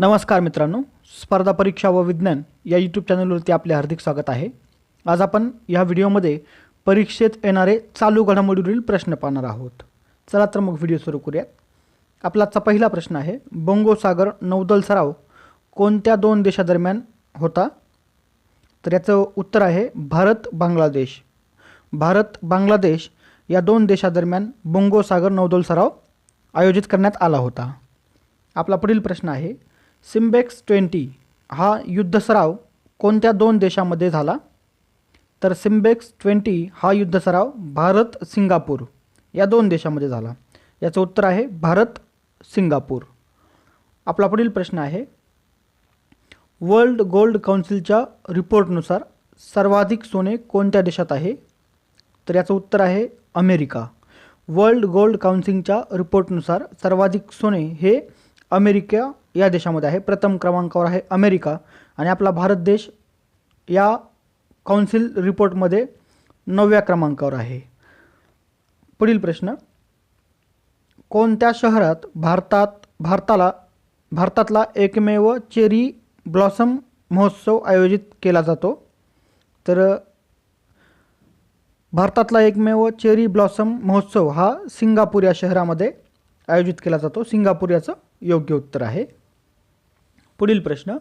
नमस्कार मित्रांनो स्पर्धा परीक्षा व विज्ञान या यूट्यूब चॅनलवरती आपले हार्दिक स्वागत आहे. आज आपण या व्हिडिओमध्ये परीक्षेत येणारे चालू घडामोडीवरील प्रश्न पाहणार आहोत. चला तर मग व्हिडिओ सुरू करूयात. आपला आजचा पहिला प्रश्न आहे बंगोसागर नौदल सराव कोणत्या दोन देशादरम्यान होता? तर याचं उत्तर आहे भारत बांगलादेश. भारत बांगलादेश या दोन देशादरम्यान बंगोसागर नौदल सराव आयोजित करण्यात आला होता. आपला पुढील प्रश्न आहे सिम्बेक्स ट्वेंटी हा युद्ध सराव कोणत्या दोन देशामध्ये झाला? तर सिम्बेक्स ट्वेंटी हा युद्ध सराव भारत सिंगापूर या दोन देशामध्ये झाला. याचं उत्तर आहे भारत सिंगापूर. आपला पुढील प्रश्न आहे. वर्ल्ड गोल्ड काउन्सिलच्या रिपोर्टनुसार सर्वाधिक सोने कोणत्या देशात आहे? तर याचं उत्तर आहे अमेरिका. वर्ल्ड गोल्ड काउन्सिलच्या रिपोर्टनुसार सर्वाधिक सोने हे अमेरिका या देशामध्ये आहे. प्रथम क्रमांकावर आहे अमेरिका. आणि आपला भारत देश या काउन्सिल रिपोर्टमध्ये नवव्या क्रमांकावर आहे. पुढील प्रश्न. कोणत्या शहरात भारतात भारताला भारतातला एकमेव चेरी ब्लॉसम महोत्सव आयोजित केला जातो? तर भारतातला एकमेव चेरी ब्लॉसम महोत्सव हा सिंगापूर या शहरामध्ये आयोजित केला जातो. सिंगापूर याचं योग्य उत्तर आहे. पुढील प्रश्न.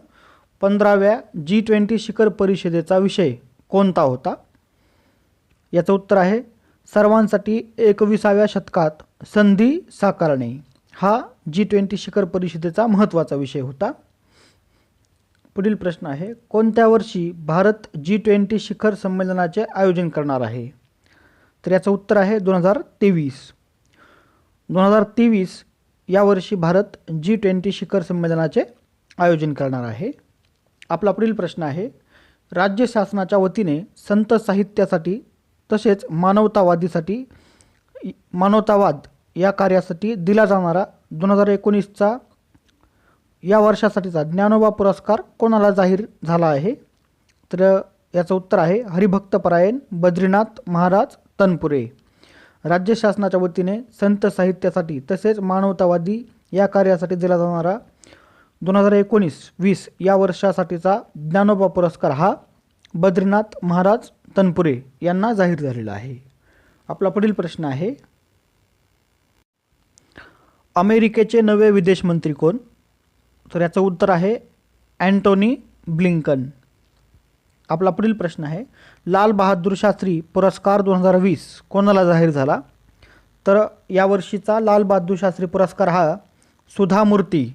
पंधराव्या जी ट्वेंटी शिखर परिषदेचा विषय कोणता होता? याचं उत्तर आहे सर्वांसाठी एकविसाव्या शतकात संधी साकारणे. हा जी ट्वेंटी शिखर परिषदेचा महत्त्वाचा विषय होता. पुढील प्रश्न आहे कोणत्या वर्षी भारत जी ट्वेंटी शिखर संमेलनाचे आयोजन करणार आहे? तर याचं उत्तर आहे दोन हजार तेवीस. दोन हजार तेवीस या वर्षी भारत जी ट्वेंटी शिखर संमेलनाचे आयोजन करणार आहे. आपला पुढील प्रश्न आहे राज्य शासनाच्या वतीने संत साहित्यासाठी तसेच मानवतावादीसाठी मानवतावाद या कार्यासाठी दिला जाणारा दोन हजार एकोणीसचा या वर्षासाठीचा ज्ञानोबा पुरस्कार कोणाला जाहीर झाला आहे? तर याचं उत्तर आहे हरिभक्तपरायण बद्रीनाथ महाराज तनपुरे. राज्य शासनाच्या वतीने संत साहित्यासाठी तसेच मानवतावादी या कार्यासाठी दिला जाणारा दोन हजार एकोणीस वीस या वर्षासाठीचा ज्ञानोबा पुरस्कार हा बद्रीनाथ महाराज तनपुरे यांना जाहीर झालेला आहे. आपला पुढील प्रश्न आहे अमेरिकेचे नवे विदेश मंत्री कोण? तर याचं उत्तर आहे अँटोनी ब्लिंकन. आपला पुढील प्रश्न आहे लाल बहादूर शास्त्री पुरस्कार दोन हजार वीस कोणाला जाहीर झाला? तर यावर्षीचा लाल बहादूर शास्त्री पुरस्कार हा सुधा मूर्ती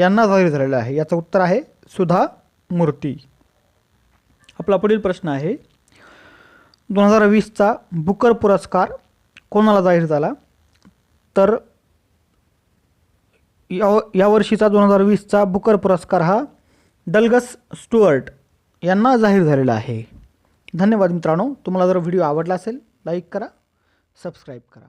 यांना जाहीर झालेला आहे. याचं उत्तर आहे सुधा मूर्ती. आपला पुढील प्रश्न आहे दोन हजार वीसचा बुकर पुरस्कार कोणाला जाहीर झाला? तर या यावर्षीचा दोन हजार वीसचा बुकर पुरस्कार हा डलगस स्टुअर्ट यांना जाहीर झालेला आहे. धन्यवाद मित्रांनो. तुम्हाला जर व्हिडिओ आवडला असेल लाईक करा सबस्क्राईब करा.